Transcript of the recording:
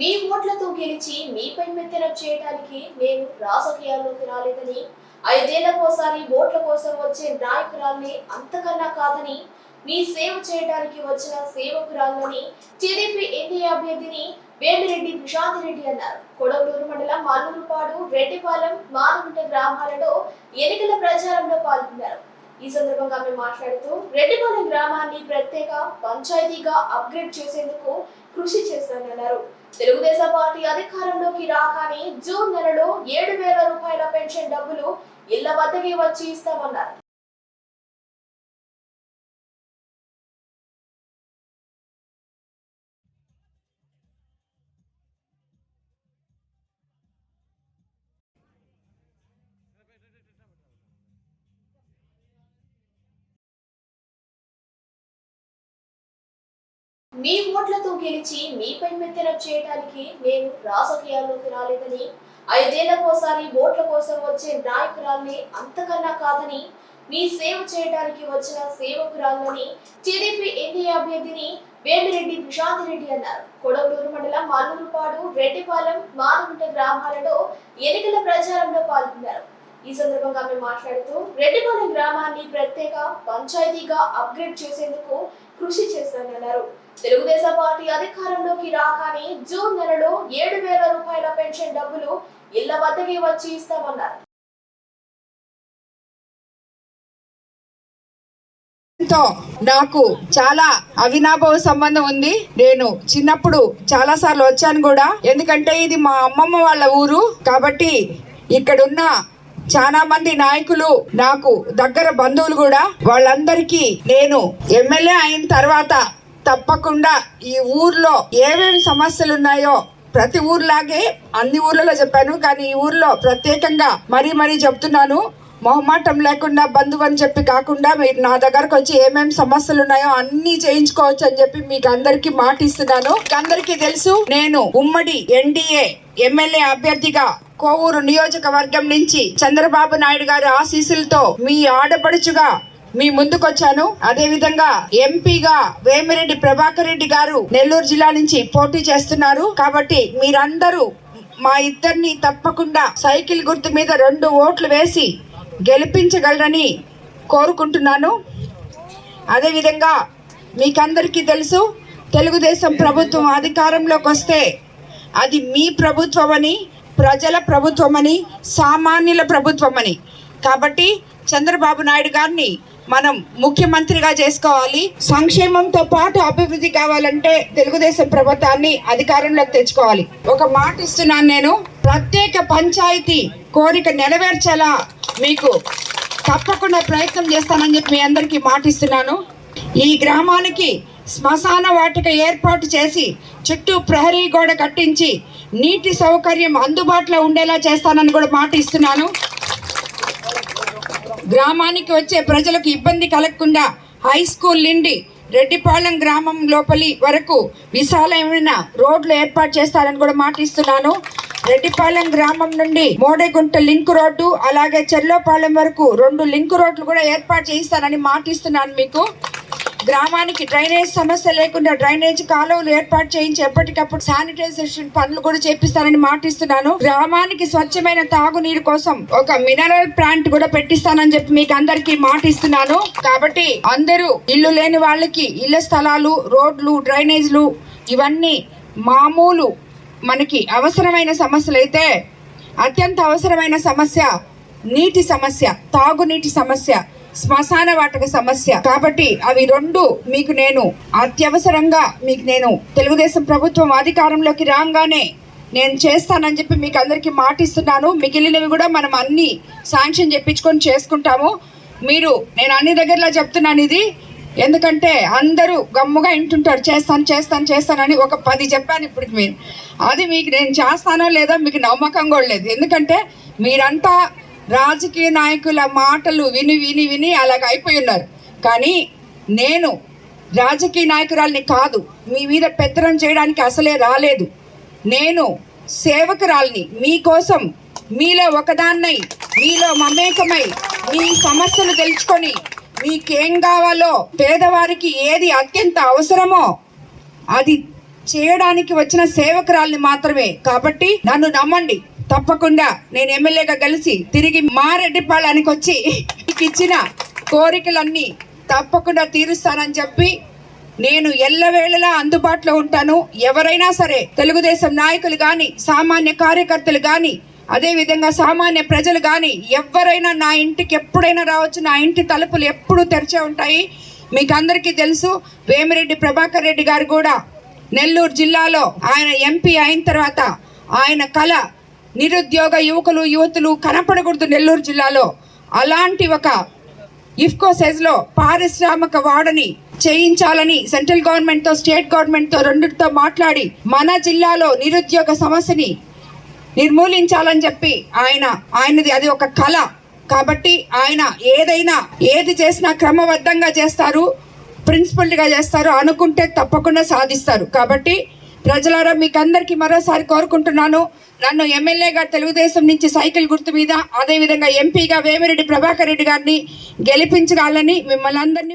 మీ ఓట్లతో గెలిచి మీపై మెత్తనం చేయడానికి నేను రాజకీయాల్లోకి రాలేదని ఐదేళ్ళకోసారి ఓట్ల కోసం వచ్చే నాయకురాల్ని అంతకన్నా కాదని మీ సేవ చేయడానికి వచ్చిన సేవకురాలని టీడీపీ ఎన్డీఏ అభ్యర్థిని వేమిరెడ్డి ప్రశాంత్ రెడ్డి అన్నారు. కొడవలూరు మండలం మల్లూరుపాడు రెడ్డిపాలెం మానగుంట గ్రామాలలో ఎన్నికల ప్రచారంలో పాల్గొన్నారు. ఈ సందర్భంగా ఆమె మాట్లాడుతూ రెడ్డిపాలెం గ్రామాన్ని ప్రత్యేక పంచాయతీగా అప్గ్రేడ్ చేసేందుకు కృషి చేస్తానన్నారు. తెలుగుదేశం పార్టీ అధికారంలోకి రాగానే జూన్ నెలలో ఏడు వేల రూపాయల పెన్షన్ డబ్బులు ఇళ్ళ వద్దకే వచ్చి ఇస్తామన్నారు. మీ ఓట్లతో గెలిచి మీపై మెత్తనం చేయడానికి నేను రాజకీయాల్లోకి రాలేదని ఐదేళ్ళకోసారి ఓట్ల కోసం వచ్చే నాయకురాల్ని అంతకన్నా కాదని మీ సేవ చేయడానికి వచ్చిన సేవకురాలని టీడీపీ ఎన్డీఏ అభ్యర్థిని వేమిరెడ్డి ప్రశాంత్ రెడ్డి అన్నారు. కొడవలూరు మండలం మల్లూరుపాడు రెడ్డిపాలెం మానగుంట గ్రామాలలో ఎన్నికల ప్రచారంలో పాల్గొన్నారు. ఈ సందర్భంగా ఆమె మాట్లాడుతూ రెడ్డిపాలెం గ్రామాన్ని ప్రత్యేక పంచాయతీగా అప్గ్రేడ్ చేసేందుకు కృషి చేస్తానన్నారు. తెలుగుదేశం పార్టీ అధికారంలోకి రాగానే జూన్ నెలలో ఏడు వేల రూపాయల పెన్షన్ డబ్బులు ఇళ్ళ వద్దకే వచ్చి ఇస్తామన్నారు. నాకు చాలా అవినాభావ సంబంధం ఉంది. నేను చిన్నప్పుడు చాలా సార్లు వచ్చాను కూడా. ఎందుకంటే ఇది మా అమ్మమ్మ వాళ్ళ ఊరు. కాబట్టి ఇక్కడున్న చాలా మంది నాయకులు నాకు దగ్గర బంధువులు కూడా వాళ్ళందరికీ నేను ఎమ్మెల్యే అయిన తర్వాత తప్పకుండా ఈ ఊర్లో ఏమేమి సమస్యలు ఉన్నాయో ప్రతి ఊర్లాగే అన్ని ఊర్లలో చెప్పాను కానీ ఈ ఊర్లో ప్రత్యేకంగా మరీ మరీ చెప్తున్నాను. మొహమాటం లేకుండా బంధువు అని చెప్పి కాకుండా మీరు నా దగ్గరకు వచ్చి ఏమేమి సమస్యలు ఉన్నాయో అన్ని చేయించుకోవచ్చు అని చెప్పి మీకు అందరికి మాట ఇస్తున్నాను అందరికీ తెలుసు నేను ఉమ్మడి ఎన్డీఏ ఎమ్మెల్యే అభ్యర్థిగా కోవూరు నియోజకవర్గం నుంచి చంద్రబాబు నాయుడు గారి ఆశీస్సులతో మీ ఆడపడుచుగా మీ ముందుకొచ్చాను. అదే విధంగా ఎంపీగా వేమిరెడ్డి ప్రభాకర్ రెడ్డి గారు నెల్లూరు జిల్లా నుంచి పోటీ చేస్తున్నారు. కాబట్టి మీరందరూ మా ఇద్దరిని తప్పకుండా సైకిల్ గుర్తు మీద రెండు ఓట్లు వేసి గెలిపించగలరని కోరుకుంటున్నాను. అదేవిధంగా మీకందరికీ తెలుసు తెలుగుదేశం ప్రభుత్వం అధికారంలోకి వస్తే అది మీ ప్రభుత్వం అని ప్రజల ప్రభుత్వం అని సామాన్యుల ప్రభుత్వం అని కాబట్టి చంద్రబాబు నాయుడు గారిని మనం ముఖ్యమంత్రిగా చేసుకోవాలి. సంక్షేమంతో పాటు అభివృద్ధి కావాలంటే తెలుగుదేశం ప్రభుత్వాన్ని అధికారంలోకి తెచ్చుకోవాలి. ఒక మాట ఇస్తున్నాను నేను. ప్రత్యేక పంచాయతీ కోరిక నెరవేర్చేలా మీకు తప్పకుండా ప్రయత్నం చేస్తానని చెప్పి మీ అందరికీ మాటిస్తున్నాను ఈ గ్రామానికి శ్మశాన వాటిక ఏర్పాటు చేసి చుట్టూ ప్రహరీ గోడ కట్టించి నీటి సౌకర్యం అందుబాటులో ఉండేలా చేస్తానని కూడా మాట ఇస్తున్నాను. గ్రామానికి వచ్చే ప్రజలకు ఇబ్బంది కలగకుండా హై స్కూల్ నుండి రెడ్డిపాలెం గ్రామం లోపలి వరకు విశాలమైన రోడ్లు ఏర్పాటు చేస్తారని కూడా మాటిస్తున్నాను. రెడ్డిపాలెం గ్రామం నుండి మోడేగుంట లింక్ రోడ్డు అలాగే చెర్లోపాలెం వరకు రెండు లింక్ రోడ్లు కూడా ఏర్పాటు చేయిస్తానని మాటిస్తున్నాను మీకు. గ్రామానికి డ్రైనేజ్ సమస్య లేకుండా డ్రైనేజ్ కాలువలు ఏర్పాటు చేయించి ఎప్పటికప్పుడు శానిటైజేషన్ పనులు కూడా చేపిస్తానని మాటిస్తున్నాను. గ్రామానికి స్వచ్ఛమైన తాగునీరు కోసం ఒక మినరల్ ప్లాంట్ కూడా పెట్టిస్తానని చెప్పి మీకు అందరికీ మాటిస్తున్నాను. కాబట్టి అందరూ ఇల్లు లేని వాళ్ళకి ఇళ్ళ స్థలాలు రోడ్లు డ్రైనేజ్లు ఇవన్నీ మామూలు మనకి అవసరమైన సమస్యలు అయితే అత్యంత అవసరమైన సమస్య నీటి సమస్య తాగునీటి సమస్య శ్మశాన వాటక సమస్య. కాబట్టి అవి రెండు మీకు నేను అత్యవసరంగా మీకు నేను తెలుగుదేశం ప్రభుత్వం అధికారంలోకి రాగానే నేను చేస్తానని చెప్పి మీకు అందరికీ మాటిస్తున్నాను. మిగిలినవి కూడా మనం అన్ని శాంక్షన్ చెప్పించుకొని చేసుకుంటాము. మీరు నేను అన్ని దగ్గరలో చెప్తున్నాను ఇది. ఎందుకంటే అందరూ గమ్ముగా ఇంటుంటారు చేస్తాను చేస్తాను చేస్తానని ఒక పది చెప్పాను ఇప్పటికి మీరు. అది మీకు నేను చేస్తానో లేదో మీకు నమ్మకం కూడా లేదు. ఎందుకంటే మీరంతా రాజకీయ నాయకుల మాటలు విని విని విని అలాగ అయిపోయి ఉన్నారు. కానీ నేను రాజకీయ నాయకురాల్ని కాదు. మీ మీద పెత్తనం చేయడానికి అసలే రాలేదు. నేను సేవకురాల్ని. మీకోసం మీలో ఒకదాన్నై మీలో మమేకమై మీ సమస్యలు తెలుసుకొని మీకేం కావాలో పేదవారికి ఏది అత్యంత అవసరమో అది చేయడానికి వచ్చిన సేవకురాల్ని మాత్రమే. కాబట్టి నన్ను నమ్మండి. తప్పకుండా నేను ఎమ్మెల్యేగా కలిసి తిరిగి మారెడ్డిపాళానికి వచ్చి మీకు ఇచ్చిన కోరికలన్నీ తప్పకుండా తీరుస్తానని చెప్పి నేను ఎల్లవేళలా అందుబాటులో ఉంటాను. ఎవరైనా సరే తెలుగుదేశం నాయకులు కానీ సామాన్య కార్యకర్తలు కానీ అదేవిధంగా సామాన్య ప్రజలు కానీ ఎవరైనా నా ఇంటికి ఎప్పుడైనా రావచ్చు నా ఇంటి తలుపులు ఎప్పుడూ తెరిచే ఉంటాయి. మీకు అందరికీ తెలుసు వేమిరెడ్డి ప్రభాకర్ రెడ్డి గారు కూడా నెల్లూరు జిల్లాలో ఆయన ఎంపీ అయిన తర్వాత ఆయన కళ నిరుద్యోగ యువకులు యువతులు కనపడకూడదు నెల్లూరు జిల్లాలో. అలాంటి ఒక ఇఫ్కో సెజ్లో పారిశ్రామిక వాడని చేయించాలని సెంట్రల్ గవర్నమెంట్తో స్టేట్ గవర్నమెంట్తో రెండింటితో మాట్లాడి మన జిల్లాలో నిరుద్యోగ సమస్యని నిర్మూలించాలని చెప్పి ఆయన ఆయనది అది ఒక కళ. కాబట్టి ఆయన ఏదైనా ఏది చేసినా క్రమబద్ధంగా చేస్తారు ప్రిన్సిపల్గా చేస్తారు అనుకుంటే తప్పకుండా సాధిస్తారు. కాబట్టి ప్రజలారా మీకు అందరికీ మరోసారి కోరుకుంటున్నాను. నన్ను ఎమ్మెల్యేగా తెలుగుదేశం నుంచి సైకిల్ గుర్తు మీద అదేవిధంగా ఎంపీగా వేమిరెడ్డి ప్రభాకర్ రెడ్డి గారిని గెలిపించగాలని మిమ్మల్ని అందరినీ